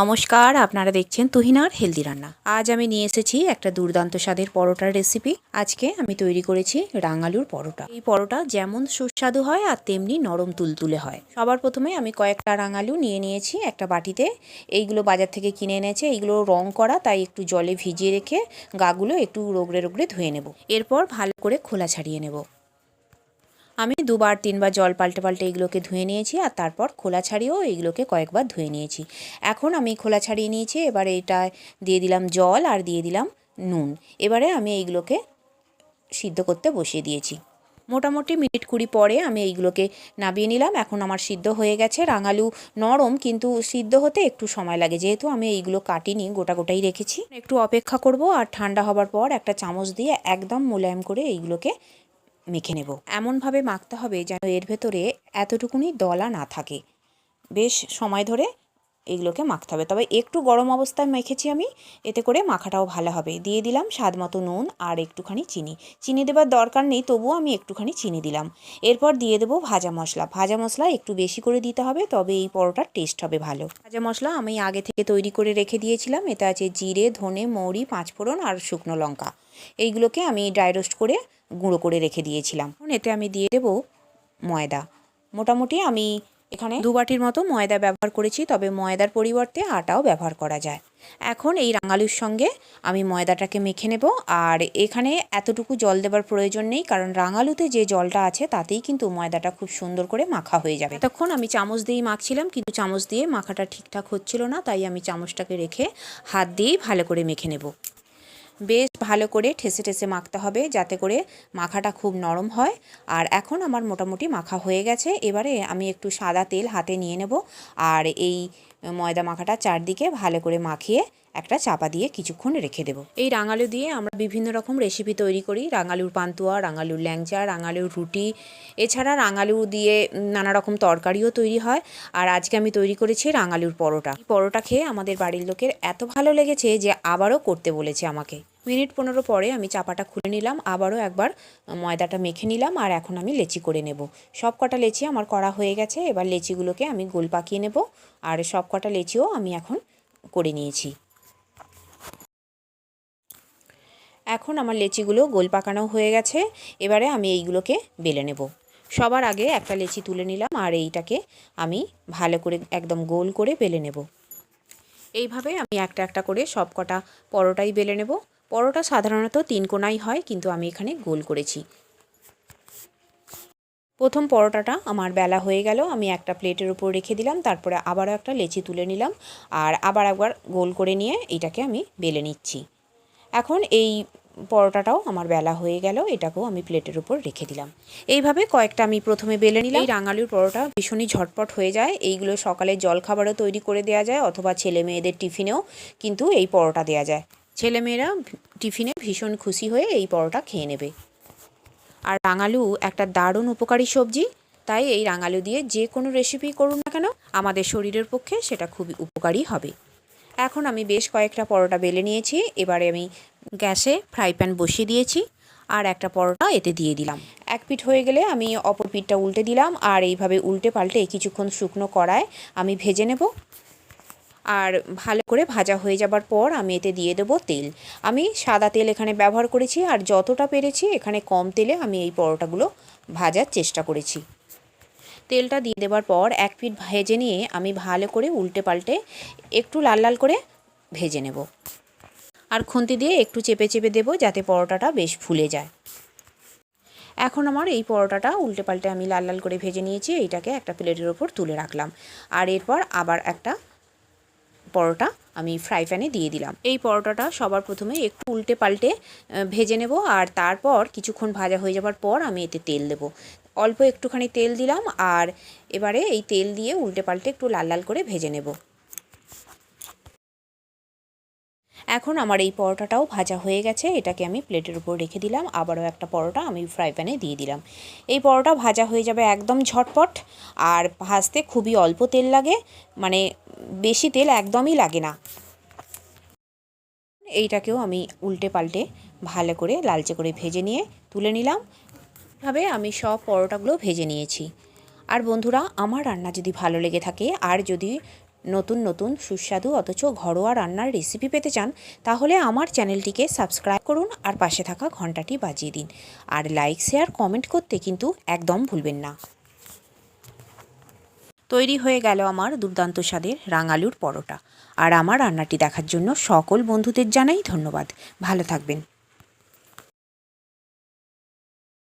নমস্কার, আপনারা দেখছেন তুহিনার হেলদি রান্না। আজ আমি নিয়ে এসেছি একটা দুর্দান্ত স্বাদের পরোটার রেসিপি আজকে আমি তৈরি করেছি রাঙালুর পরোটা। এই পরোটা যেমন সুস্বাদু হয় আর তেমনি নরম তুলতুলে হয়। সবার প্রথমে আমি কয়েকটা রাঙালু নিয়ে নিয়েছি একটা বাটিতে। এইগুলো বাজার থেকে কিনে এনেছে। এইগুলো রং করা, তাই একটু জলে ভিজিয়ে রেখে গাগুলো একটু রোগড়ে রোগড়ে ধুয়ে নেব। এরপর ভালো করে খোলা ছাড়িয়ে নেব। আমি দুবার, তিনবার জল পাল্টে পাল্টে এগুলোকে ধুয়ে নিয়েছি আর তারপর খোলা ছাড়িয়েও এইগুলোকে কয়েকবার ধুয়ে নিয়েছি। এখন আমি খোলা ছাড়িয়ে নিয়েছি, এবারে এটা দিয়ে দিলাম জল আর দিয়ে দিলাম নুন। এবারে আমি এইগুলোকে সিদ্ধ করতে বসিয়ে দিয়েছি। মোটামুটি মিনিট কুড়ি পরে আমি এইগুলোকে নাবিয়ে নিলাম। এখন আমার সিদ্ধ হয়ে গেছে। রাঙালু নরম, কিন্তু সিদ্ধ হতে একটু সময় লাগে। যেহেতু আমি এইগুলো কাটিনি, গোটা গোটাই রেখেছি। একটু অপেক্ষা করব আর ঠান্ডা হবার পর একটা চামচ দিয়ে একদম মোলায়েম করে এইগুলোকে মেখে নেব। এমনভাবে মাখতে হবে যেন এর ভেতরে এতটুকুনি দলা না থাকে। বেশ সময় ধরে এগুলোকে মাখতে হবে। তবে একটু গরম অবস্থায় মেখেছি আমি, এতে করে মাখাটাও ভালো হবে। দিয়ে দিলাম স্বাদ মতো নুন আর একটুখানি চিনি। চিনি দেবার দরকার নেই, তবুও আমি একটুখানি চিনি দিলাম। এরপর দিয়ে দেবো ভাজা মশলা। ভাজা মশলা একটু বেশি করে দিতে হবে, তবে এই পরোটার টেস্ট হবে ভালো। ভাজা মশলা আমি আগে থেকে তৈরি করে রেখে দিয়েছিলাম। এতে আছে জিরে, ধনে, মৌরি, পাঁচফোড়ন আর শুকনো লঙ্কা। এইগুলোকে আমি ড্রাই রোস্ট করে গুঁড়ো করে রেখে দিয়েছিলাম। এতে আমি দিয়ে দেবো ময়দা। মোটামুটি আমি এখানে দু বাটির মতো ময়দা ব্যবহার করেছি, তবে ময়দার পরিবর্তে আটাও ব্যবহার করা যায়। এখন এই রাঙালুর সঙ্গে আমি ময়দাটাকে মেখে নেব, আর এখানে এতটুকু জল দেবার প্রয়োজন নেই, কারণ রাঙালুতে যে জলটা আছে, তাতেই কিন্তু ময়দাটা খুব সুন্দর করে মাখা হয়ে যাবে। তখন আমি চামচ দিয়েই মাখছিলাম, কিন্তু চামচ দিয়ে মাখাটা ঠিকঠাক হচ্ছিল না, তাই আমি চামচটাকে রেখে হাত দিয়েই ভালো করে মেখে নেব। বেশ ভালো করে ঠেসে ঠেসে মাখতে হবে যাতে করে মাখাটা খুব নরম হয়। আর এখন আমার মোটামুটি মাখা হয়ে গেছে। এবারে আমি একটু সাদা তেল হাতে নিয়ে নেব। আর এই ময়দা মাখাটা চারদিকে ভালো করে মাখিয়ে একটা চাপা দিয়ে কিছুক্ষণ রেখে দেবো। এই রাঙালু দিয়ে আমরা বিভিন্ন রকম রেসিপি তৈরি করি। রাঙালুর পান্তুয়া, রাঙালুর ল্যাংচা, রাঙালুর রুটি, এছাড়া রাঙালু দিয়ে নানা রকম তরকারিও তৈরি হয়। আর আজকে আমি তৈরি করেছি রাঙালুর পরোটা। পরোটা খেয়ে আমাদের বাড়ির লোকের এত ভালো লেগেছে যে আবারও করতে বলেছে আমাকে। মিনিট পনেরো পরে আমি চাপাটা খুলে নিলাম, আবারও একবার ময়দাটা মেখে নিলাম, আর এখন আমি লেচি করে নেব। সব কটা লেচি আমার করা হয়ে গেছে, এবার লেচিগুলোকে আমি গোল পাকিয়ে নেব, আর সব কটা লেচিও আমি এখন করে নিয়েছি। এখন আমার লেচিগুলো গোল পাকানো হয়ে গেছে, এবারে আমি এইগুলোকে বেলে নেব। সবার আগে একটা লেচি তুলে নিলাম, আর এইটাকে আমি ভালো করে একদম গোল করে বেলে নেব। এইভাবে আমি একটা একটা করে সব কটা পরোটাই বেলে নেব। পরোটা সাধারণত তিন কোনাই হয়, কিন্তু আমি এখানে গোল করেছি। প্রথম পরোটাটা আমার বেলা হয়ে গেল, আমি একটা প্লেটের উপর রেখে দিলাম, তারপরে আবারও একটা লেচি তুলে নিলাম, আর আবার একবার গোল করে নিয়ে এইটাকে আমি বেলে নিচ্ছি। এখন এই পরোটাটাও আমার বেলা হয়ে গেল, এটাকেও আমি প্লেটের উপর রেখে দিলাম। এইভাবে কয়েকটা আমি প্রথমে বেলে নিলাম। এই রাঙালুর পরোটা ভীষণই ঝটপট হয়ে যায়, এইগুলো সকালে জলখাবারও তৈরি করে দেওয়া যায়, অথবা ছেলে মেয়েদের টিফিনেও কিন্তু এই পরোটা দেওয়া যায়। ছেলেমেয়েরা টিফিনে ভীষণ খুশি হয়ে এই পরোটা খেয়ে নেবে। আর রাঙালু একটা দারুণ উপকারী সবজি, তাই এই রাঙালু দিয়ে যে কোনো রেসিপি করুন না কেন, আমাদের শরীরের পক্ষে সেটা খুবই উপকারী হবে। এখন আমি বেশ কয়েকটা পরোটা বেলে নিয়েছি, এবারে আমি গ্যাসে ফ্রাই প্যান বসিয়ে দিয়েছি, আর একটা পরোটা এতে দিয়ে দিলাম। এক পিঠ হয়ে গেলে আমি অপর পিঠটা উল্টে দিলাম, আর এইভাবে উল্টে পাল্টে কিছুক্ষণ শুকনো কড়ায় আমি ভেজে নেব। আর ভালো করে ভাজা হয়ে যাবার পর আমি এতে দিয়ে দেবো তেল। আমি সাদা তেল এখানে ব্যবহার করেছি আর যতটা পেরেছি এখানে কম তেলে আমি এই পরোটাগুলো ভাজার চেষ্টা করেছি। তেলটা দিয়ে দেওয়ার পর এক পিঠ ভেজে নিয়ে আমি ভালো করে উল্টে পাল্টে একটু লাল লাল করে ভেজে নেব। আর খুন্তি দিয়ে একটু চেপে চেপে দেবো যাতে পরোটাটা বেশ ফুলে যায়। এখন আমার এই পরোটাটা উল্টে পাল্টে আমি লাল লাল করে ভেজে নিয়েছি, এইটাকে একটা প্লেটের ওপর তুলে রাখলাম। আর এরপর আবার একটা পরোটা আমি ফ্রাই প্যানে দিয়ে দিলাম। এই পরোটাটা সবার প্রথমে একটু উল্টে পাল্টে ভেজে নেব আর তারপর কিছুক্ষণ ভাজা হয়ে যাবার পর আমি এতে তেল দেব। অল্প একটুখানি তেল দিলাম আর এবারে এই তেল দিয়ে উল্টে পাল্টে একটু লাল লাল করে ভেজে নেব। এখন আমার এই পরোটাটাও ভাজা হয়ে গেছে, এটাকে আমি প্লেটের উপর রেখে দিলাম, আবারও একটা পরোটা আমি ফ্রাই প্যানে দিয়ে দিলাম। এই পরোটা ভাজা হয়ে যাবে একদম ঝটপট, আর ভাজতে খুবই অল্প তেল লাগে মানে বেশি তেল একদমই লাগে না। এইটাকেও আমি উল্টে পাল্টে ভালো করে লালচে করে ভেজে নিয়ে তুলে নিলাম। ভাবে আমি সব পরোটাগুলো ভেজে নিয়েছি। আর বন্ধুরা, আমার রান্না যদি ভালো লেগে থাকে, আর যদি নতুন নতুন সুস্বাদু অথচ ঘরোয়া রান্নার রেসিপি পেতে চান, তাহলে আমার চ্যানেলটিকে সাবস্ক্রাইব করুন আর পাশে থাকা ঘন্টাটি বাজিয়ে দিন। আর লাইক শেয়ার কমেন্ট করতে কিন্তু একদম ভুলবেন না। তৈরি হয়ে গেল আমার দুর্দান্ত স্বাদের রাঙালুর পরোটা। আর আমার রান্নাটি দেখার জন্য সকল বন্ধুদের জানাই ধন্যবাদ। ভালো থাকবেন।